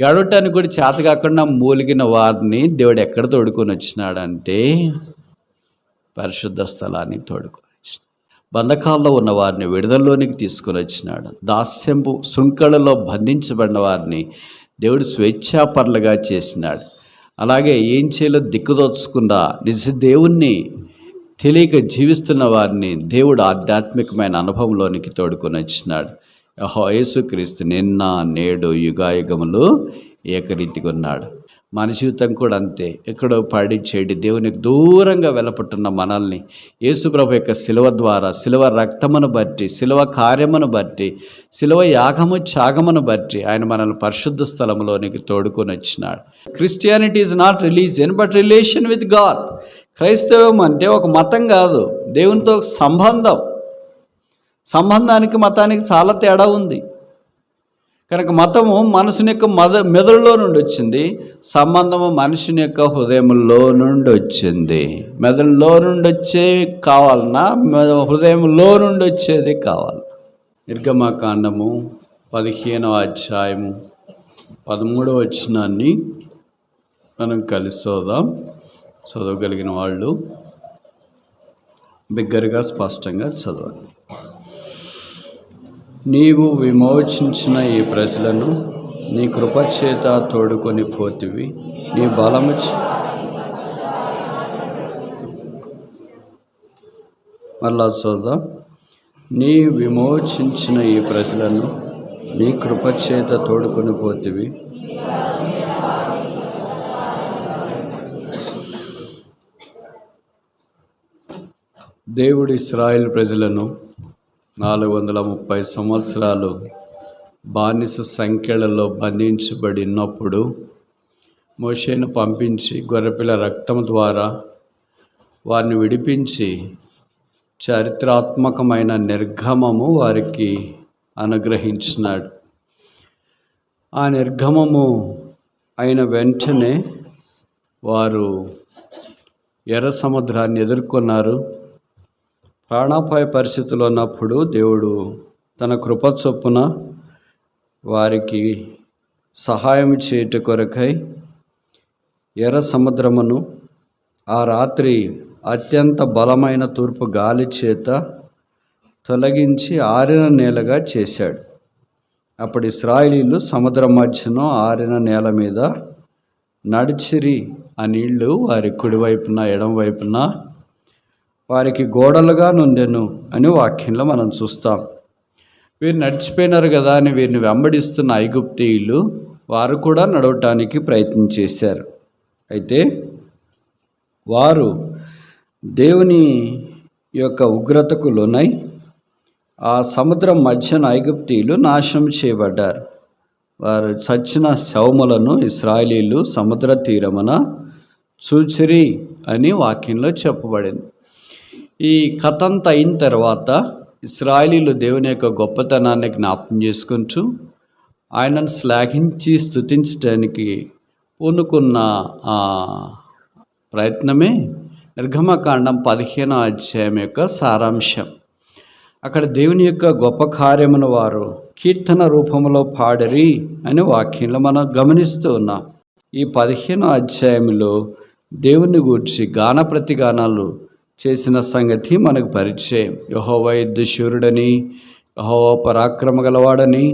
ఏడవటానికి కూడా చేత కాకుండా మూలిగిన వారిని దేవుడు ఎక్కడ తోడుకొని వచ్చినాడంటే పరిశుద్ధ స్థలానికి తోడుకొని బంధకాల్లో ఉన్న వారిని విడుదలలోనికి తీసుకొని వచ్చినాడు. దాస్యంపు శృంఖలలో బంధించబడిన వారిని దేవుడు స్వేచ్ఛాపరులుగా చేసినాడు. అలాగే ఏం చేయాలో దిక్కుదోచకుండా నిజ దేవుణ్ణి తెలియక జీవిస్తున్న వారిని దేవుడు ఆధ్యాత్మికమైన అనుభవంలోనికి తోడుకొని వచ్చినాడు. యేసుక్రీస్తు నిన్న నేడు యుగాయుగములు ఏకరీతిగా ఉన్నాడు మన జీవితం కూడా అంతే. ఎక్కడో పాడి చేడి దేవునికి దూరంగా వెలపట్టున్న మనల్ని యేసుప్రభు యొక్క శిలువ ద్వారా శిలువ రక్తమును బట్టి శిలువ కార్యమును బట్టి శిలువ యాగము త్యాగమును బట్టి ఆయన మనల్ని పరిశుద్ధ స్థలంలోనికి తోడుకొని వచ్చినాడు. Christianity is not religion but relation with God క్రైస్తవం అంటే ఒక మతం కాదు. దేవునితో సంబంధం. సంబంధానికి మతానికి చాలా తేడా ఉంది. కనుక మతము మనసుని యొక్క మద మెదడులో నుండి వచ్చింది. సంబంధము మనిషిని యొక్క హృదయంలో నుండి వచ్చింది. మెదడులో నుండి వచ్చేవి కావాలన్నా హృదయంలో నుండి వచ్చేది కావాలి. నిర్గమకాండము పదిహేనవ అధ్యాయము పదమూడవ వచనాన్ని మనం కలిసి చదువుదాం. చదవగలిగిన వాళ్ళు బిగ్గరగా స్పష్టంగా చదవాలి నీవు విమోచించిన ఈ ప్రజలను నీ కృపచేత తోడుకొని పోతివి. నీ బలము చే- మరలా చూద్దాం. నీ విమోచించిన ఈ ప్రజలను నీ కృపచేత తోడుకొని పోతివి. దేవుడు ఇస్రాయిల్ ప్రజలను నాలుగు వందల ముప్పై సంవత్సరాలు బానిస సంఖ్యలలో బంధించబడినప్పుడు మోషేను పంపించి గొర్రెపిల్ల రక్తం ద్వారా వారిని విడిపించి చారిత్రాత్మకమైన నిర్గమము వారికి అనుగ్రహించినాడు. ఆ నిర్గమము అయిన వెంటనే వారు ఎర్ర సముద్రాన్ని ఎదుర్కొన్నారు. ప్రాణాపాయ పరిస్థితులు ఉన్నప్పుడు దేవుడు తన కృప చొప్పున వారికి సహాయం చేయుట కొరకై ఎర్ర సముద్రమును ఆ రాత్రి అత్యంత బలమైన తూర్పు గాలి చేత తొలగించి ఆరిన నేలగా చేశాడు. అప్పుడు ఇస్రాయిలీలు సముద్ర మధ్యన ఆరిన నేల మీద నడిచిరి ఆ నీళ్ళు వారి కుడివైపున ఎడం వైపున వారికి గోడలుగా నుండెను అని వాక్యంలో మనం చూస్తాం. వీరు నడిచిపోయినారు కదా అని వీరిని వెంబడిస్తున్న ఐగుప్తీయులు వారు కూడా నడవటానికి ప్రయత్నం చేశారు. అయితే వారు దేవుని యొక్క ఉగ్రతకు లోనై ఆ సముద్రం మధ్యన ఐగుప్తీయులు నాశనం చేయబడ్డారు. వారు చచ్చిన శవములను ఇస్రాయలీలు సముద్ర తీరమున చూచిరి అని వాక్యంలో చెప్పబడింది. ఈ కథ అంతా అయిన తర్వాత ఇస్రాయలీలు దేవుని యొక్క గొప్పతనాన్ని జ్ఞాపం చేసుకుంటూ ఆయనను శ్లాఘించి స్థుతించడానికి పూనుకున్న ప్రయత్నమే నిర్గమకాండం పదిహేనో అధ్యాయం యొక్క సారాంశం. అక్కడ దేవుని యొక్క గొప్ప కార్యమును వారు కీర్తన రూపంలో పాడరి అనే వాక్యంలో మనం గమనిస్తూ ఉన్నాం. ఈ పదిహేనో అధ్యాయంలో దేవుని గూర్చి గాన ప్రతిగానాలు చేసిన సంగతి మనకు పరిచయం. యహోవా యుద్ధశూరుడని యహోవా పరాక్రమ గలవాడని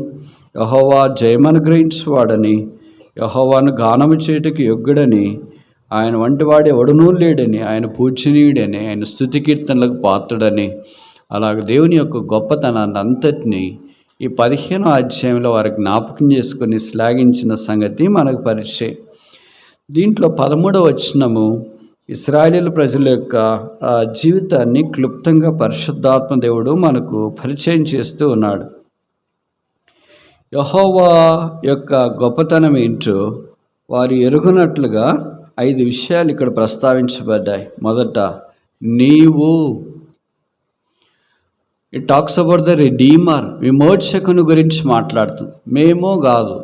యహోవా జయమనుగ్రహించువాడని యహోవాను గానము చేయుటకు యొగ్గుడని ఆయన వంటి వాడు ఎవడునూ లేడని ఆయన పూజనీయుడని ఆయన స్థుతి కీర్తనలకు పాత్రుడని అలాగ దేవుని యొక్క గొప్పతనాన్ని అంతటినీ ఈ పదిహేనో అధ్యాయంలో వారు జ్ఞాపకం చేసుకొని శ్లాఘించిన సంగతి మనకు పరిచయం. దీంట్లో పదమూడవ వచనము ఇస్రాయేలు ప్రజల యొక్క ఆ జీవితాన్ని క్లుప్తంగా పరిశుద్ధాత్మ దేవుడు మనకు పరిచయం చేస్తూ ఉన్నాడు. యహోవా యొక్క గొప్పతనం ఏంటో వారు ఎరుగునట్లుగా ఐదు విషయాలు ఇక్కడ ప్రస్తావించబడ్డాయి. మొదట నీవు it talks about the redeemer విమోచకుని గురించి మాట్లాడుతుంది మేమో కాదు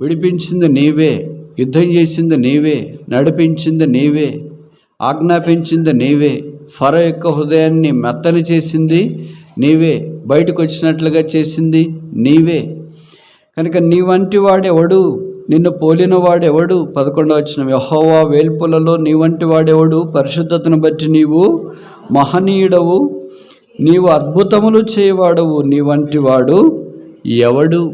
విడిపించింది నీవే యుద్ధం చేసింది నీవే నడిపించింది నీవే ఆజ్ఞాపించింది నీవే. ఫర యొక్క హృదయాన్ని మెత్తని చేసింది నీవే. బయటకు వచ్చినట్లుగా చేసింది నీవే. కనుక నీ వంటి వాడెవడు? నిన్ను పోలిన వాడెవడు? పదకొండవ వచ్చిన యహోవా వేల్పులలో నీ వంటి వాడెవడు? పరిశుద్ధతను బట్టి నీవు మహనీయుడవు. నీవు అద్భుతములు చేయవాడవు. నీ వంటి వాడు ఎవడు?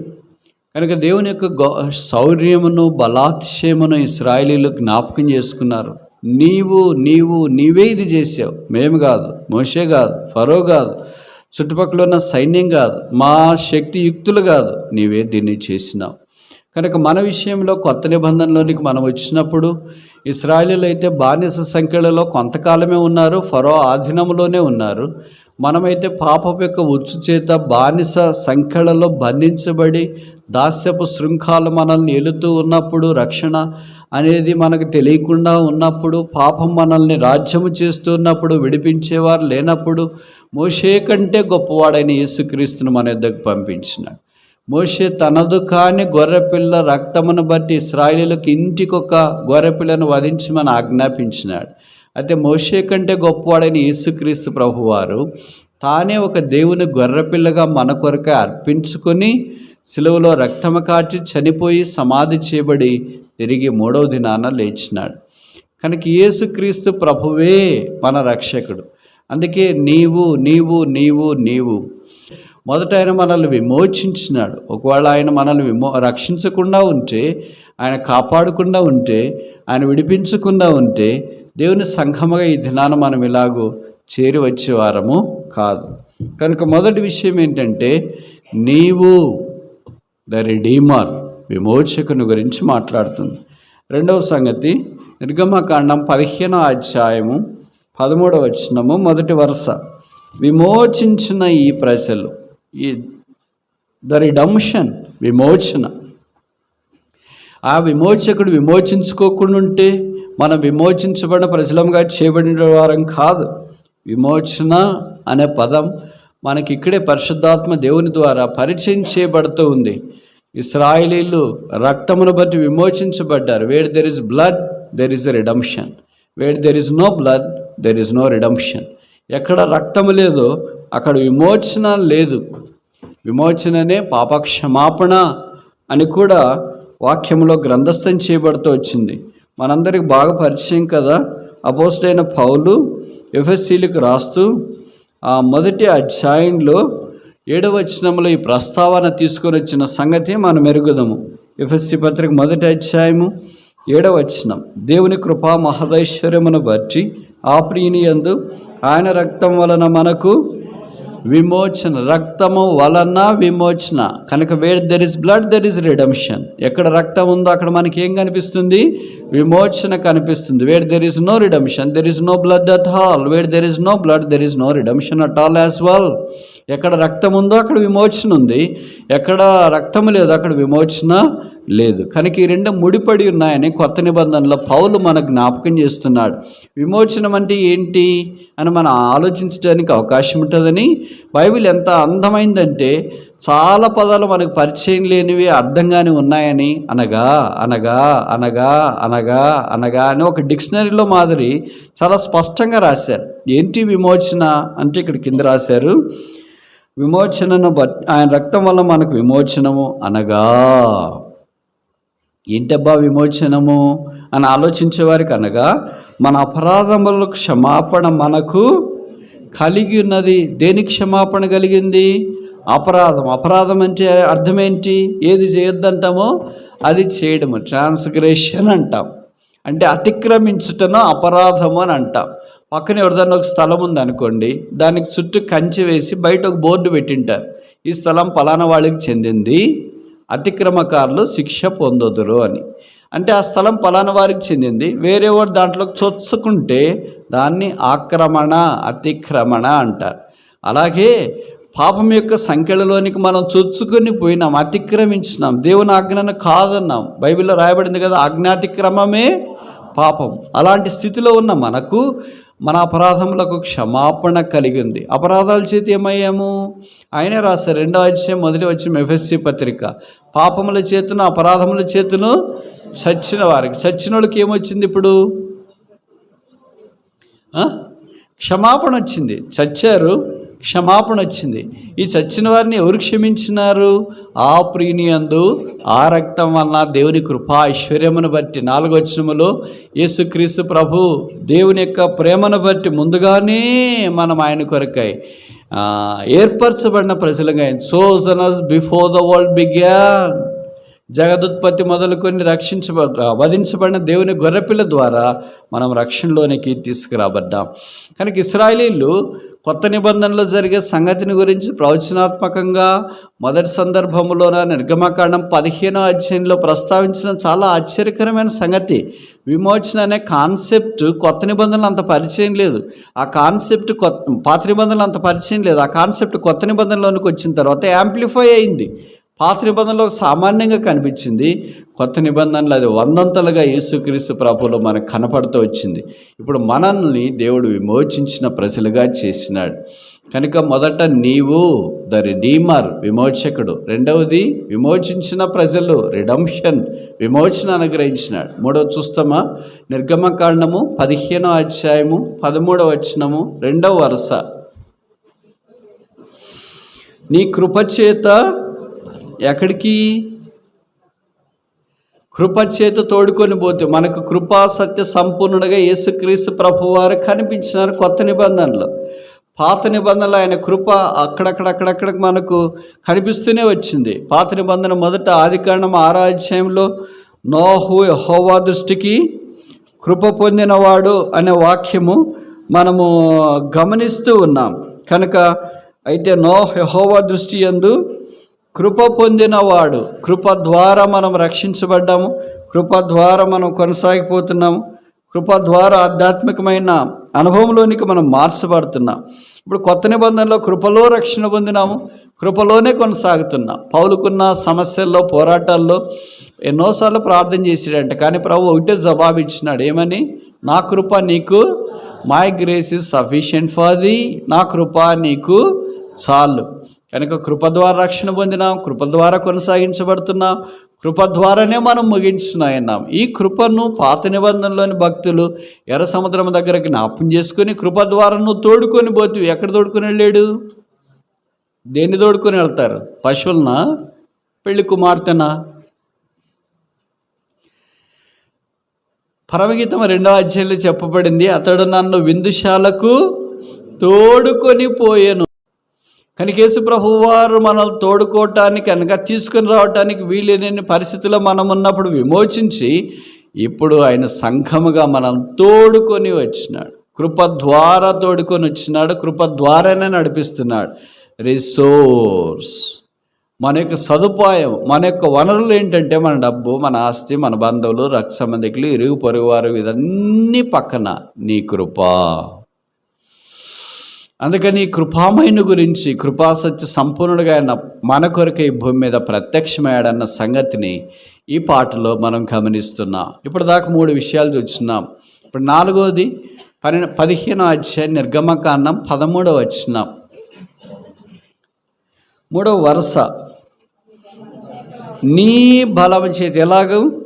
కనుక దేవుని యొక్క గో శౌర్యమును బలాతిశయమును ఇస్రాయలీలు జ్ఞాపకం చేసుకున్నారు. నీవు నీవు నీవే ఇది చేసావు. మేము కాదు మోషే కాదు ఫరో కాదు చుట్టుపక్కల ఉన్న సైన్యం కాదు మా శక్తి యుక్తులు కాదు నీవే దీన్ని చేసినావు. కనుక మన విషయంలో కొత్త నిబంధనలోనికి మనం వచ్చినప్పుడు ఇస్రాయలీలు అయితే బానిస సంఖ్యలలో కొంతకాలమే ఉన్నారు ఫరో ఆధీనంలోనే ఉన్నారు. మనమైతే పాపపు యొక్క ఉచ్చు చేత బానిస సంఖ్యలలో బంధించబడి దాస్యపు శృంఖాలు మనల్ని ఏలుతూ ఉన్నప్పుడు రక్షణ అనేది మనకు తెలియకుండా ఉన్నప్పుడు పాపం మనల్ని రాజ్యము చేస్తున్నప్పుడు విడిపించేవారు లేనప్పుడు మోషే కంటే గొప్పవాడైన యేసుక్రీస్తును మన ఇద్దరికి పంపించినాడు. మోషే తనదు కాని గొర్రెపిల్ల రక్తమును బట్టి ఇస్రాయిలీలకు ఇంటికొక గొర్రెపిల్లను వధించి మన ఆజ్ఞాపించినాడు. అయితే మోషే కంటే గొప్పవాడైన యేసుక్రీస్తు ప్రభువారు తానే ఒక దేవుని గొర్రెపిల్లగా మన కొరకే అర్పించుకొని సిలువలో రక్తము కాచి చనిపోయి సమాధి చేయబడి తిరిగి మూడవ దినాన లేచినాడు. కనుక యేసుక్రీస్తు ప్రభువే మన రక్షకుడు. అందుకే నీవు నీవు నీవు నీవు. మొదట ఆయన మనల్ని విమోచించినాడు. ఒకవేళ ఆయన మనల్ని విమో రక్షించకుండా ఉంటే ఆయన కాపాడకుండా ఉంటే ఆయన విడిపించకుండా ఉంటే దేవుని సంఘముగా ఈ దినాన మనం ఇలాగూ చేరి వచ్చే వారము కాదు. కనుక మొదటి విషయం ఏంటంటే నీవు ద రెడీమర్ విమోచకుని గురించి మాట్లాడుతుంది. రెండవ సంగతి నిర్గమకాండం పదిహేనో అధ్యాయము పదమూడవ వచనము మొదటి వరుస. విమోచించిన ఈ ప్రజలు ఈ ద రిడమ్షన్ విమోచన. ఆ విమోచకుడు విమోచించుకోకుండా ఉంటే మనం విమోచించబడిన ప్రజలంగా చేయబడిన వారం కాదు. విమోచన అనే పదం మనకి ఇక్కడే పరిశుద్ధాత్మ దేవుని ద్వారా పరిచయం చేయబడుతూ ఉంది. ఇస్రాయిలీలు రక్తమును బట్టి విమోచించబడ్డారు. Where there is blood there is redemption where there is no blood there is no redemption ఎక్కడ రక్తము లేదో అక్కడ విమోచన లేదు. విమోచననే పాపక్షమాపణ అని కూడా వాక్యంలో గ్రంథస్థం చేయబడుతూ వచ్చింది. మనందరికి బాగా పరిచయం కదా? అపోస్టైన పౌలు ఎఫ్ఎస్సీలకు రాస్తూ ఆ మొదటి అధ్యాయంలో ఏడవ వచనంలో ఈ ప్రస్తావన తీసుకొని వచ్చిన సంగతి మనం మెరుగుదాము ఎఫ్ఎస్సి పత్రిక మొదటి అధ్యాయము ఏడవ వచనం. దేవుని కృపా మహదైశ్వర్యమును బట్టి ఆ ప్రియుని ఎందు ఆయన రక్తం వలన మనకు విమోచన రక్తము వలన విమోచన. కనుక where there is blood there is redemption ఎక్కడ రక్తం ఉందో అక్కడ మనకి ఏం కనిపిస్తుంది? విమోచన కనిపిస్తుంది. Where there is no redemption there is no blood at all where there is no blood there is no redemption at all as well ఎక్కడ రక్తం ఉందో అక్కడ విమోచన ఉంది. ఎక్కడ రక్తము లేదు అక్కడ విమోచన లేదు. కనుక ఈ రెండు ముడిపడి ఉన్నాయని కొత్త నిబంధనలో పౌలు మన జ్ఞాపకం చేస్తున్నాడు. విమోచనం అంటే ఏంటి అని మనం ఆలోచించడానికి అవకాశం ఉంటుందని బైబిల్ ఎంత అందమైందంటే చాలా పదాలు మనకు పరిచయం లేనివి అర్థంగానే ఉన్నాయని అనగా అనగా అనగా అనగా అనగా అని ఒక డిక్షనరీలో మాదిరి చాలా స్పష్టంగా రాశారు. ఏంటి విమోచన అంటే ఇక్కడ కింద రాశారు. విమోచనను బట్ ఆయన రక్తం వల్ల మనకు విమోచనము అనగా ఏంటబ్బా విమోచనము అని ఆలోచించే వారికి అనగా మన అపరాధముల క్షమాపణ మనకు కలిగి ఉన్నది. దేనికి క్షమాపణ కలిగింది? అపరాధం. అపరాధం అంటే అర్థం ఏంటి ఏది చేయొద్దంటామో అది చేయడము. ట్రాన్స్గ్రేషన్ అంటాం. అంటే అతిక్రమించుటను అపరాధము అని అంటాం. పక్కన ఎవరిదైనా ఒక స్థలం ఉందనుకోండి దానికి చుట్టూ కంచె వేసి బయట ఒక బోర్డు పెట్టింటారు. ఈ స్థలం పలానా వాళ్ళకి చెందింది. అతిక్రమకారులు శిక్ష పొందొదురు అని. అంటే ఆ స్థలం పలానా వారికి చెందింది. వేరే వాడు దాంట్లో చొచ్చుకుంటే దాన్ని ఆక్రమణ అతిక్రమణ అంటారు. అలాగే పాపం యొక్క సంఖ్యలలోనికి మనం చొచ్చుకొని పోయినాం అతిక్రమించినాం దేవుని ఆజ్ఞను కాదన్నాం. బైబిల్లో రాయబడింది కదా ఆజ్ఞాతిక్రమమే పాపం. అలాంటి స్థితిలో ఉన్న మనకు మన అపరాధములకు క్షమాపణ కలిగి ఉంది అపరాధాల చేతి ఏమయ్యాము? ఆయనే రాశారు. రెండో అధ్యాయం మొదటి వచ్చిన ఎఫ్ఎస్సి పత్రిక. పాపముల చేతును అపరాధముల చేతును చచ్చిన వారికి. చచ్చిన వాళ్ళకి ఏమొచ్చింది ఇప్పుడు? క్షమాపణ వచ్చింది. చచ్చారు. క్షమాపణ వచ్చింది. ఈ చచ్చిన వారిని ఎవరు క్షమించినారు? ఆ ప్రియుని అందు ఆ రక్తం వలన దేవుని కృపా ఐశ్వర్యమును బట్టి. నాలుగు యేసుక్రీస్తు ప్రభు దేవుని యొక్క ప్రేమను బట్టి ముందుగానే మనం ఆయన కొరకై ఏర్పరచబడిన ప్రజలుగా chosen us before the world began జగదుత్పత్తి మొదలుకొని రక్షించబ వధించబడిన దేవుని గొర్రెపిల్ల ద్వారా మనం రక్షణలోనికి తీసుకురాబడ్డాం. కనుక ఇస్రాయలీలు కొత్త నిబంధనలో జరిగే సంగతిని గురించి ప్రవచనాత్మకంగా మొదటి సందర్భంలోన నిర్గమకాండం పదిహేనో అధ్యాయంలో ప్రస్తావించిన చాలా ఆశ్చర్యకరమైన సంగతి. విమోచన అనే కాన్సెప్ట్ కొత్త నిబంధనలు అంత పరిచయం లేదు. ఆ కాన్సెప్ట్ కొత్త పాత నిబంధనలు అంత పరిచయం లేదు. ఆ కాన్సెప్ట్ కొత్త నిబంధనలోనికి వచ్చిన తర్వాత యాంప్లిఫై అయింది. పాత నిబంధనలో సామాన్యంగా కనిపించింది. కొత్త నిబంధనలు అది వందంతలుగా యేసుక్రీస్తు ప్రభులో మనకు కనపడుతూ వచ్చింది. ఇప్పుడు మనల్ని దేవుడు విమోచించిన ప్రజలుగా చేసినాడు. కనుక మొదట నీవు ద రిడీమర్ విమోచకుడు. రెండవది విమోచించిన ప్రజలు రిడమ్షన్ విమోచన అనుగ్రహించినాడు. మూడవ చూస్తామా? నిర్గమకాండము పదిహేనో అధ్యాయము పదమూడవ వచనము రెండవ వరుస. నీ కృపచేత ఎక్కడికి? కృపచేత తోడుకొని పోతే మనకు కృపా సత్య సంపూర్ణుడిగా యేసుక్రీస్తు ప్రభువారు కనిపించినారు కొత్త నిబంధనలు. పాత నిబంధనలు ఆయన కృప అక్కడక్కడక్కడక్కడ మనకు కనిపిస్తూనే వచ్చింది. పాత నిబంధన మొదట ఆదికాండం ఆరో నోహు హోవా దృష్టికి కృప పొందినవాడు అనే వాక్యము మనము గమనిస్తూ ఉన్నాం. కనుక అయితే నో యెహోవా దృష్టి యందు కృప పొందినవాడు కృప ద్వారా మనం రక్షించబడ్డాము కృప ద్వారా మనం కొనసాగిపోతున్నాము కృప ద్వారా ఆధ్యాత్మికమైన అనుభవంలోనికి మనం మార్చబడుతున్నాం. ఇప్పుడు కొత్త నిబంధనలో కృపలో రక్షణ పొందినాము కృపలోనే కొనసాగుతున్నాం. పౌలుకున్న సమస్యల్లో పోరాటాల్లో ఎన్నోసార్లు ప్రార్థన చేసాడంట కానీ ప్రభు ఒకటే జవాబు ఇచ్చినాడు ఏమని? నా కృప నీకు my grace is sufficient for the నా కృప నీకు చాలు. కనుక కృప ద్వారా రక్షణ పొందినాం కృప ద్వారా కొనసాగించబడుతున్నాం కృప ద్వారానే మనం ముగించున్నాయన్నాం. ఈ కృపను పాత నిబంధనలోని భక్తులు ఎర్ర సముద్రం దగ్గర జ్ఞాపం చేసుకుని కృప ద్వారాను తోడుకొని పోతు ఎక్కడ తోడుకొని వెళ్ళాడు? దేన్ని తోడుకొని వెళ్తారు? పశువులనా? పెళ్ళి కుమార్తెనా? పరమగీతం రెండవ అధ్యాయంలో చెప్పబడింది అతడు నన్ను విందుశాలకు తోడుకొని పోయాను. కనికేసు ప్రభు వారు మనల్ని తోడుకోవటానికి అనగా తీసుకొని రావటానికి వీలైన పరిస్థితిలో మనం ఉన్నప్పుడు విమోచించి ఇప్పుడు ఆయన సంఘముగా మనల్ని తోడుకొని వచ్చినాడు. కృప ద్వారా తోడుకొని వచ్చినాడు. కృప ద్వారానే నడిపిస్తున్నాడు. రిసోర్స్. మన యొక్క సదుపాయం మన యొక్క వనరులు ఏంటంటే మన డబ్బు మన ఆస్తి మన బంధువులు రక్త సంబంధికులు ఇరుగు పొరుగు వారు ఇదన్నీ పక్కన నీ కృప. అందుకని కృపామయుని గురించి కృపాసత్య సంపూర్ణుడుగా ఆయన మన కొరకు ఈ భూమి మీద ప్రత్యక్షమయ్యాడన్న సంగతిని ఈ పాటలో మనం గమనిస్తున్నాం. ఇప్పుడు దాకా మూడు విషయాలు చూస్తున్నాం. ఇప్పుడు నాలుగోది పన్నెండు పదిహేనో అధ్యాయ నిర్గమకాండం పదమూడవ వచ్చినాం మూడవ వరుస. నీ బలం చేతి ఎలాగూ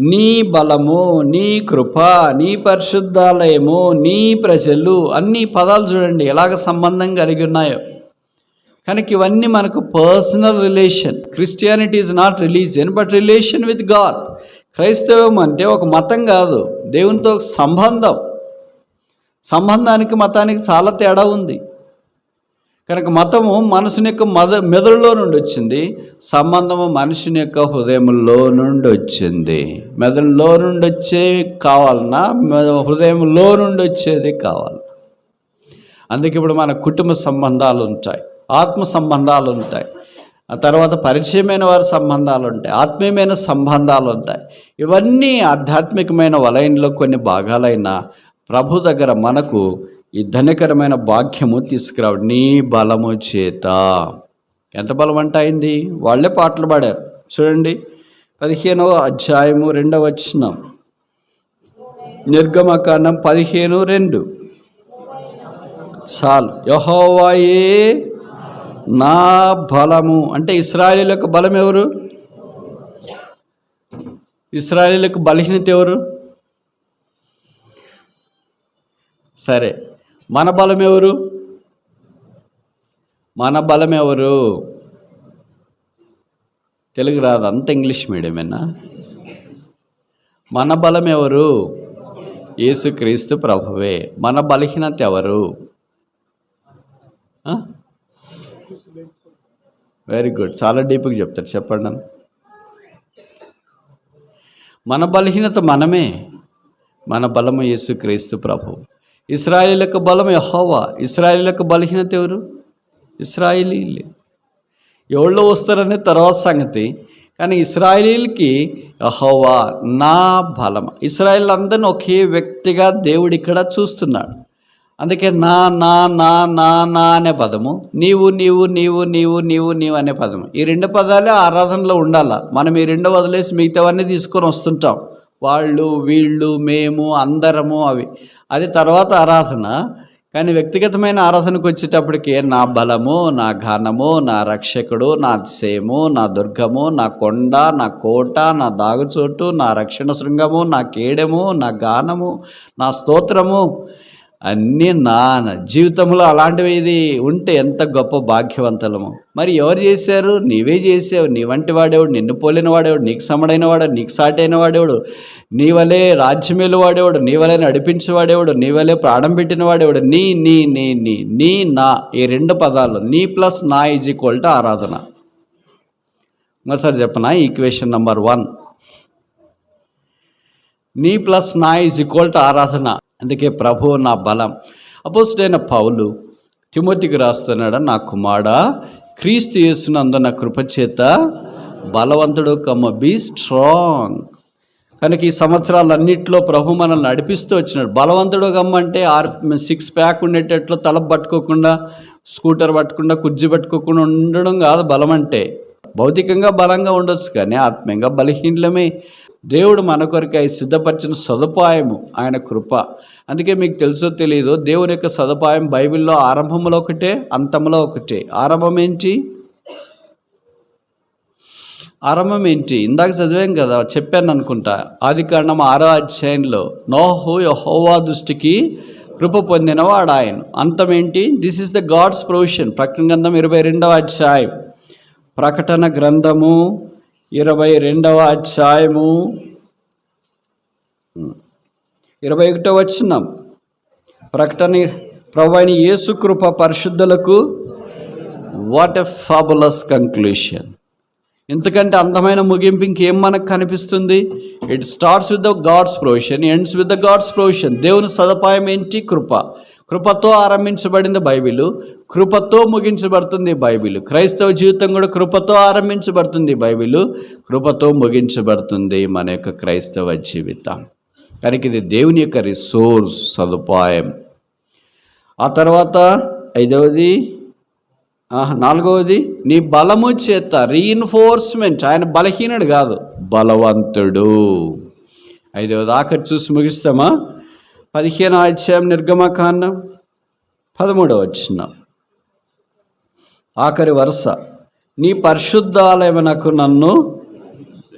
నీ బలము నీ కృప నీ పరిశుద్ధాలయము నీ ప్రజలు అన్ని పదాలు చూడండి ఎలాగ సంబంధం కలిగి ఉన్నాయో. కనుక ఇవన్నీ మనకు personal relation Christianity is not religion but relation with God క్రైస్తవం అంటే ఒక మతం కాదు దేవునితో ఒక సంబంధం. సంబంధానికి మతానికి చాలా తేడా ఉంది. కనుక మతము మనసుని యొక్క మద మెదడులో నుండి వచ్చింది సంబంధము మనిషిని యొక్క హృదయంలో నుండి వచ్చింది. మెదడులో నుండి వచ్చేవి కావాలన్నా హృదయంలో నుండి వచ్చేది కావాలి. అందుకే ఇప్పుడు మన కుటుంబ సంబంధాలు ఉంటాయి ఆత్మ సంబంధాలు ఉంటాయి. ఆ తర్వాత పరిచయమైన వారి సంబంధాలు ఉంటాయి ఆత్మీయమైన సంబంధాలు ఉంటాయి. ఇవన్నీ ఆధ్యాత్మికమైన వలయంలో కొన్ని భాగాలైన ప్రభు దగ్గర మనకు ఈ ధన్యకరమైన భాగ్యము తీసుకురావడం. నీ బలము చేత. ఎంత బలం అంట అయింది? వాళ్ళే పాటలు పాడారు. చూడండి పదిహేనవ అధ్యాయము రెండవ వచ్చిన నిర్గమకాండం పదిహేను రెండు. చాలు. యహోవాయే నా బలము. అంటే ఇస్రాయలీలకు బలం ఎవరు? ఇస్రాయలీలకు బలహీనత ఎవరు? సరే. మన బలం ఎవరు? మన బలం ఎవరు? తెలుగు రాదు అంత ఇంగ్లీష్ మీడియమేనా మన బలం ఎవరు? యేసుక్రీస్తు ప్రభువే. మన బలహీనత ఎవరు? వెరీ గుడ్ చాలా డీప్గా చెప్తారు. చెప్పండి మన బలహీనత మనమే. మన బలము యేసుక్రీస్తు ప్రభు. ఇస్రాయిలకు బలం యహోవా. ఇస్రాయిలకు బలహీనత ఎవరు? ఇస్రాయిలీలే. ఎవళ్ళు వస్తారనే తర్వాత సంగతి. కానీ ఇస్రాయిలీలకి యహోవా నా బలం ఇస్రాయేల్ అందరిని ఒకే వ్యక్తిగా దేవుడు ఇక్కడ చూస్తున్నాడు. అందుకే నా నా నా నా నా అనే పదము. నీవు నీవు నీవు నీవు నీవు నీవు అనే పదము. ఈ రెండు పదాలే ఆరాధనలో ఉండాలా. మనం ఈ రెండు వదిలేసి మిగతావన్నీ తీసుకొని వస్తుంటాం. వాళ్ళు వీళ్ళు మేము అందరము అవి. అది తర్వాత ఆరాధన. కానీ వ్యక్తిగతమైన ఆరాధనకు వచ్చేటప్పటికి నా బలము నా ఘనము నా రక్షకుడు నా సేము నా దుర్గము నా కొండ నా కోట నా దాగుచోటు నా రక్షణ శృంగము నా కేడము నా గానము నా స్తోత్రము. అన్నీ నా నా జీవితంలో అలాంటివి ఇది ఉంటే ఎంత గొప్ప భాగ్యవంతులము. మరి ఎవరు చేశారు? నీవే చేసావు. నీ వంటి వాడేవాడు? నిన్ను పోలిన వాడేవాడు? నీకు సమడైన వాడు నీకు సాటైన వాడేవాడు? నీ వలే రాజ్యమేలు వాడేవాడు? నీ వలే నడిపించేవాడేవాడు నీ వలే ప్రాణం పెట్టిన వాడేవాడు? నీ నీ నీ నీ నీ నా ఈ రెండు పదాలు నీ ప్లస్ నా ఈజ్ ఈక్వల్ టు ఆరాధన. ఇంకోసారి చెప్పనా? Equation number one. నీ ప్లస్ నా ఈజ్ ఈక్వల్ టు ఆరాధన. అందుకే ప్రభు నా బలం. అపోజిటైన పౌలు తిమోతికి రాస్తున్నాడు నా కుమారుడా క్రీస్తు యేసునందు నా కృపచేత బలవంతుడు కమ్మ. Be strong. కనుక ఈ సంవత్సరాలన్నింటిలో ప్రభు మనల్ని నడిపిస్తూ వచ్చినాడు. బలవంతుడు కమ్మంటే ఆర్ సిక్స్ ప్యాక్ ఉండేటట్లు తల పట్టుకోకుండా స్కూటర్ పట్టకుండా కుర్జీ పట్టుకోకుండా ఉండడం కాదు బలం అంటే. భౌతికంగా బలంగా ఉండొచ్చు కానీ ఆత్మీయంగా బలహీనలమే. దేవుడు మన కొరకై సిద్ధపరిచిన సదుపాయము ఆయన కృప. అందుకే మీకు తెలుసో తెలియదో దేవుని యొక్క సదుపాయం బైబిల్లో ఆరంభంలో ఒకటే అంతంలో ఒకటే. ఆరంభం ఏంటి? ఆరంభం ఏంటి? ఇందాక చదివాం కదా చెప్పాను అనుకుంటా. ఆది కారణం ఆరో అధ్యాయంలో నోహు యహోవా దృష్టికి కృప పొందినవాడు ఆయన. అంతం ఏంటి? This is the God's provision ప్రకటన గ్రంథం ఇరవై రెండవ అధ్యాయం. ప్రకటన గ్రంథము ఇరవై రెండవ అధ్యాయము. ఇరవై ఒకటో వచ్చినాం ప్రకటన ప్రభు యేసుకృప యేసు కృప పరిశుద్ధులకు. వాట్ ఎ ఫాబులస్ కంక్లూషన్ ఎందుకంటే అందమైన ముగింపు ఇంకేం మనకు కనిపిస్తుంది? It starts with the God's provision ends with the God's provision దేవుని సదుపాయం ఏంటి? కృప. కృపతో ఆరంభించబడింది బైబిల్. కృపతో ముగించబడుతుంది బైబిల్. క్రైస్తవ జీవితం కూడా కృపతో ఆరంభించబడుతుంది బైబిల్. కృపతో ముగించబడుతుంది మన యొక్క క్రైస్తవ జీవితం. కనుక ఇది దేవుని యొక్క రిసోర్స్ సదుపాయం. ఆ తర్వాత ఐదవది నాలుగవది నీ బలము చేత రీఇన్ఫోర్స్మెంట్ ఆయన బలహీనుడు కాదు బలవంతుడు. ఐదవది ఆఖరి చూసి ముగిస్తామా? పదిహేను అధ్యాయం నిర్గమకాండం పదమూడవ వచ్చిన ఆఖరి వరుస. నీ పరిశుద్ధాలయమునకు నన్ను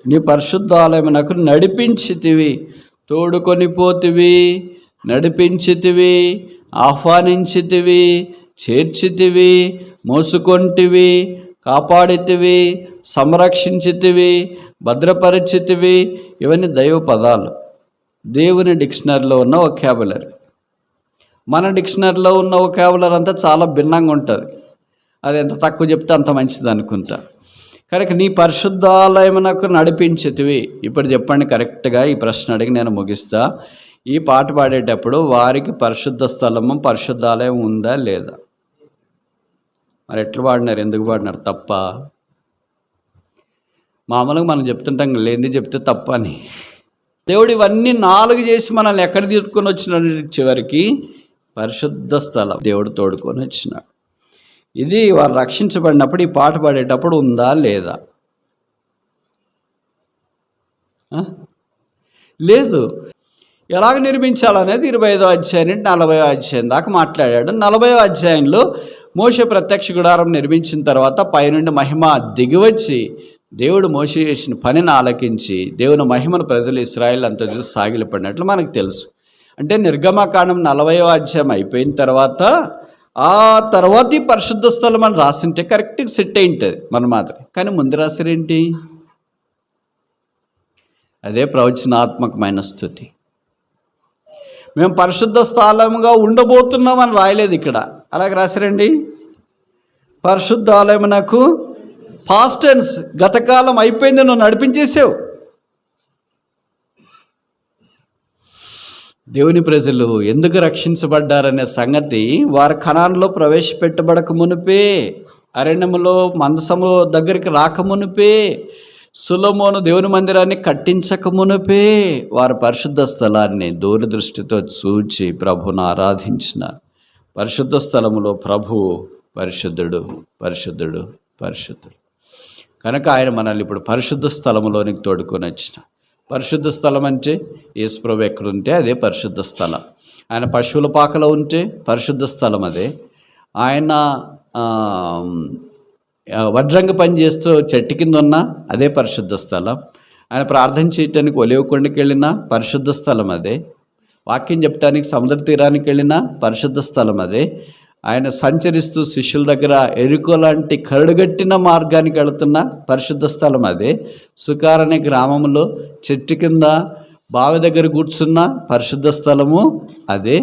నీ పరిశుద్ధాలయమునకు నడిపించితివి తోడుకొని పోతివి నడిపించితివి ఆహ్వానించితివి చేర్చితివి మోసుకొంటివి కాపాడితివి సంరక్షించితివి భద్రపరిచితివి. ఇవన్నీ దైవ పదాలు దేవుని డిక్షనరీలో ఉన్న ఒకాబులరీ మన డిక్షనరీలో ఉన్న ఒకాబులరీ అంతా చాలా భిన్నంగా ఉంటుంది. అది ఎంత తక్కువ చెప్తే అంత మంచిది అనుకుంటా. కనుక నీ పరిశుద్ధాలయమునకు నడిపించితివి ఇప్పుడు చెప్పండి కరెక్ట్గా ఈ ప్రశ్న అడిగి నేను ముగిస్తా. ఈ పాట పాడేటప్పుడు వారికి పరిశుద్ధ స్థలము పరిశుద్ధాలయం ఉందా లేదా? మరి ఎట్లా పాడినారు ఎందుకు పాడినారు తప్ప. మామూలుగా మనం చెప్తుంటాం లేనిది చెప్తే తప్ప అని. దేవుడు ఇవన్నీ నాలుగు చేసి మనల్ని ఎక్కడ తీసుకొని వచ్చినాడు? చివరికి పరిశుద్ధ స్థలం దేవుడు తోడుకొని వచ్చినాడు. ఇది వారు రక్షించబడినప్పుడు ఈ పాట పాడేటప్పుడు ఉందా లేదా? లేదు. ఎలాగ నిర్మించాలనేది ఇరవై ఐదో అధ్యాయం నుండి నలభై అధ్యాయం దాకా మాట్లాడాడు. నలభై అధ్యాయంలో మోసే ప్రత్యక్ష గుడారం నిర్మించిన తర్వాత పైనుండి మహిమ దిగివచ్చి దేవుడు మోస చేసిన పనిని ఆలకించి దేవుని మహిమను ప్రజలు ఇస్రాయిల్ అంతా చూసి సాగిలపడినట్లు మనకు తెలుసు. అంటే నిర్గమకాండం నలభైవ అధ్యాయం అయిపోయిన తర్వాత ఆ తర్వాత ఈ పరిశుద్ధ స్థలం అని రాసింటే కరెక్ట్గా సెట్ అయి ఉంటుంది మన మాత్రం కానీ ముందు రాసారేంటి అదే ప్రవచనాత్మకమైన స్థుతి. మేము పరిశుద్ధ స్థలంగా ఉండబోతున్నామని రాయలేదు ఇక్కడ. అలాగే రాశారండి? పరిశుద్ధాలయం నాకు పాస్టెన్స్ గతకాలం అయిపోయింది నువ్వు నడిపించేసావు దేవుని ప్రజలు ఎందుకు రక్షించబడ్డారనే సంగతి వారి కణాల్లో ప్రవేశపెట్టబడక మునిపే అరణ్యములో మందసము దగ్గరికి రాక మునిపే సులమోను దేవుని మందిరాన్ని కట్టించక మునిపే వారి పరిశుద్ధ స్థలాన్ని దూరదృష్టితో చూచి ప్రభును ఆరాధించిన పరిశుద్ధ స్థలములో ప్రభు పరిశుద్ధుడు పరిశుద్ధుడు పరిశుద్ధుడు. కనుక ఆయన మనల్ని ఇప్పుడు పరిశుద్ధ స్థలములోనికి తోడుకొని వచ్చిన పరిశుద్ధ స్థలం అంటే యేసుప్రభు ఎక్కడుంటే అదే పరిశుద్ధ స్థలం. ఆయన పశువుల పాకలో ఉంటే పరిశుద్ధ స్థలం అదే. ఆయన వడ్రంగ పని చేస్తూ చెట్టు కింద ఉన్న అదే పరిశుద్ధ స్థలం. ఆయన ప్రార్థన చేయటానికి ఒలివకొండకి వెళ్ళినా వెళ్ళిన పరిశుద్ధ స్థలం అదే. వాక్యం చెప్పడానికి సముద్ర తీరానికి వెళ్ళినా పరిశుద్ధ స్థలం అదే. ఆయన సంచరిస్తూ శిష్యుల దగ్గర ఎరుకో లాంటి కరడుగట్టిన మార్గానికి వెళుతున్న పరిశుద్ధ స్థలం అదే. సుకారనే గ్రామంలో చెట్టు కింద బావి దగ్గర కూర్చున్న పరిశుద్ధ స్థలము అదే.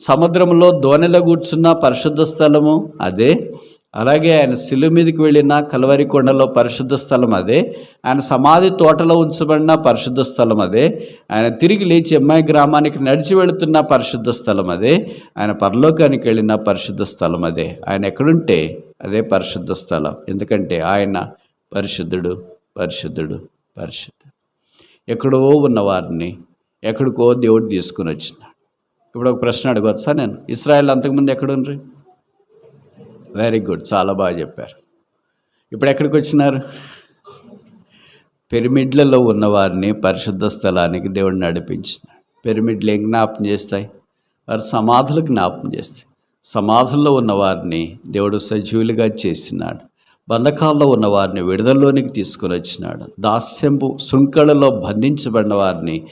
సముద్రంలో దోణిలో కూర్చున్న పరిశుద్ధ స్థలము అదే. అలాగే ఆయన శిలువ మీదకి వెళ్ళిన కలవరి కొండలో పరిశుద్ధ స్థలం అదే. ఆయన సమాధి తోటలో ఉంచబడిన పరిశుద్ధ స్థలం అదే. ఆయన తిరిగి లేచి అమ్మాయి గ్రామానికి నడిచి వెళుతున్న పరిశుద్ధ స్థలం అదే. ఆయన పరలోకానికి వెళ్ళిన పరిశుద్ధ స్థలం అదే. ఆయన ఎక్కడుంటే అదే పరిశుద్ధ స్థలం. ఎందుకంటే ఆయన పరిశుద్ధుడు పరిశుద్ధుడు పరిశుద్ధుడు. ఎక్కడో ఉన్నవారిని ఎక్కడికో దేవుడు తీసుకుని వచ్చినాడు. ఇప్పుడు ఒక ప్రశ్న అడగవచ్చా నేను? ఇస్రాయల్ అంతకుముందు ఎక్కడుండ్రి వెరీ గుడ్ చాలా బాగా చెప్పారు. ఇప్పుడు ఎక్కడికి వచ్చినారు? పిరమిడ్లలో ఉన్నవారిని పరిశుద్ధ స్థలానికి దేవుడు నడిపించినాడు. పిరమిడ్లు ఏం జ్ఞాపం చేస్తాయి? వారి సమాధులు జ్ఞాపం చేస్తాయి. సమాధుల్లో ఉన్నవారిని దేవుడు సజీవులుగా చేసినాడు. బంధకాల్లో ఉన్న వారిని విడుదలలోనికి తీసుకుని వచ్చినాడు. దాస్యంపు శృంఖలలో బంధించబడిన వారిని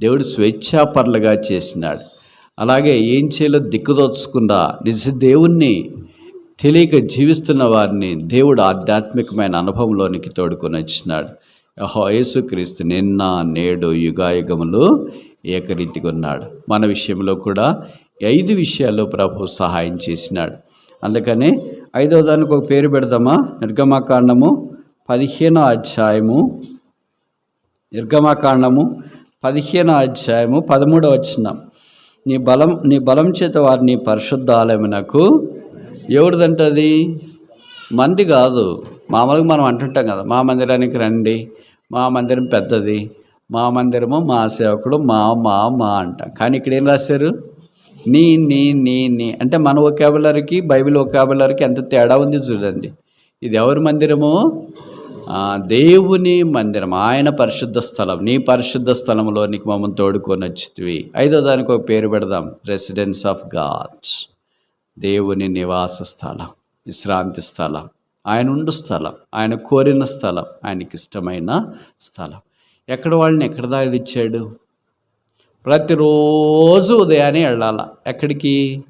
దేవుడు స్వేచ్ఛాపరులుగా చేసినాడు. అలాగే ఏం చేయాలో దిక్కుదోచకుండా నిజ దేవుణ్ణి తెలియక జీవిస్తున్న వారిని దేవుడు ఆధ్యాత్మికమైన అనుభవంలోనికి తోడుకొని వచ్చినాడు. యెహోవా యేసుక్రీస్తు నిన్న నేడు యుగాయుగములు ఏకరీతిగా ఉన్నాడు. మన విషయంలో కూడా ఐదు విషయాల్లో ప్రభు సహాయం చేసినాడు. అందుకని ఐదవ దానికి ఒక పేరు పెడదామా? నిర్గమాకాండము పదిహేనో అధ్యాయము నిర్గమాకాండము పదిహేనో అధ్యాయము పదమూడవ వచ్చిన నీ బలం నీ బలం చేత వారిని పరిశుద్ధ ఆలయమునకు ఎవరిదంటది? మంది కాదు. మామూలుగా మనం అంటుంటాం కదా మా మందిరానికి రండి మా మందిరం పెద్దది మా మందిరము మా సేవకుడు మా మా మా అంటాం. కానీ ఇక్కడ ఏం రాశారు? నీ నీ నీ నీ. అంటే మన ఒకాబులరికి బైబిల్ ఒకాబులరికి ఎంత తేడా ఉంది చూడండి. ఇది ఎవరి మందిరము? దేవుని మందిరం ఆయన పరిశుద్ధ స్థలం. నీ పరిశుద్ధ స్థలంలో నీకు మమ్మల్ని తోడుకొని వచ్చితివి. ఐదో దానికి ఒక పేరు పెడదాం. రెసిడెన్స్ ఆఫ్ గాడ్స్ దేవుని నివాస స్థలం విశ్రాంతి స్థలం ఆయన ఉండు స్థలం ఆయన కోరిన స్థలం ఆయనకి ఇష్టమైన స్థలం. ఎక్కడ వాళ్ళని ఎక్కడ దాకా ఇచ్చాడు ప్రతిరోజు ఉదయాన్నే వెళ్ళాల? ఎక్కడికి?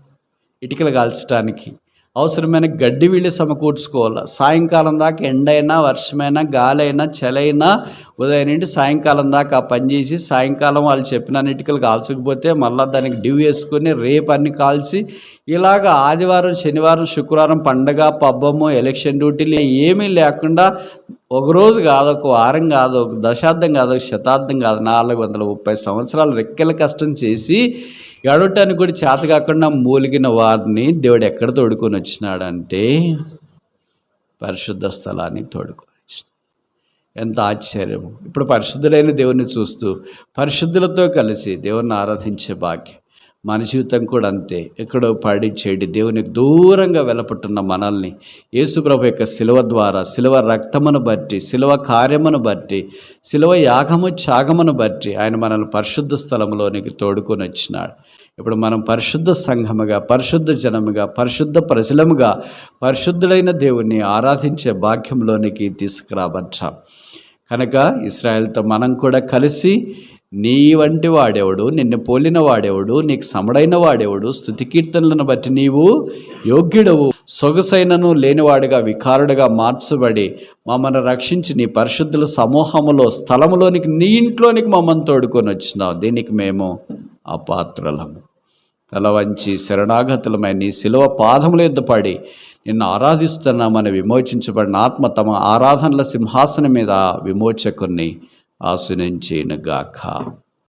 ఇటుకలు కాల్చడానికి అవసరమైన గడ్డి వీళ్ళు సమకూర్చుకోవాలి? సాయంకాలం దాకా ఎండైనా వర్షమైనా గాలైనా చలైనా ఉదయం నుండి సాయంకాలం దాకా ఆ పని చేసి సాయంకాలం వాళ్ళు చెప్పిన కాల్చకపోతే మళ్ళీ దానికి డ్యూ వేసుకొని రేపు అన్ని కాల్చి ఇలాగ ఆదివారం శనివారం శుక్రవారం పండగ పబ్బము ఎలక్షన్ డ్యూటీలు ఏమీ లేకుండా ఒకరోజు కాదు ఒక వారం కాదు ఒక దశాబ్దం కాదు ఒక శతాబ్దం కాదు నాలుగు వందల ముప్పై సంవత్సరాలు రెక్కల కష్టం చేసి ఎడటానికి కూడా చేత కాకుండా మూలిగిన వారిని దేవుడు ఎక్కడ తోడుకొని వచ్చినాడంటే పరిశుద్ధ స్థలానికి తోడుకొని ఎంత ఆశ్చర్యము. ఇప్పుడు పరిశుద్ధులైన దేవుని చూస్తూ పరిశుద్ధులతో కలిసి దేవుణ్ణి ఆరాధించే భాగ్యం. మన జీవితం కూడా అంతే. ఎక్కడో పడి చెడి దేవునికి దూరంగా వెలపట్టున్న మనల్ని యేసుప్రభు యొక్క శిలువ ద్వారా శిలువ రక్తమును బట్టి శిలువ కార్యమును బట్టి శిలువ యాగము త్యాగమును బట్టి ఆయన మనల్ని పరిశుద్ధ స్థలంలోనికి తోడుకొని వచ్చినాడు. ఇప్పుడు మనం పరిశుద్ధ సంఘముగా పరిశుద్ధ జనముగా పరిశుద్ధ ప్రజలముగా పరిశుద్ధులైన దేవుణ్ణి ఆరాధించే భాగ్యంలోనికి తీసుకురాబచ్చాం కనుక ఇస్రాయల్తో మనం కూడా కలిసి నీ వంటి వాడెవడు నిన్ను పోలిన వాడెవడు నీకు సమడైన వాడెవడు స్థుతి కీర్తనలను బట్టి నీవు యోగ్యుడవు. సొగసైనను లేనివాడిగా వికారుడిగా మార్చబడి మమ్మల్ని రక్షించి నీ పరిశుద్ధుల సమూహములో స్థలములోనికి నీ ఇంట్లోనికి మమ్మల్ని తోడుకొని వచ్చినావు. దీనికి మేము అపాత్రలము. తల వంచి శరణాగతులమై నీ శిలువ పాదముల ఎద్దు పడి నిన్ను ఆరాధిస్తున్నామని విమోచించబడిన ఆత్మ తమ ఆరాధనల సింహాసనం మీద విమోచకుని ఆశనించినగాక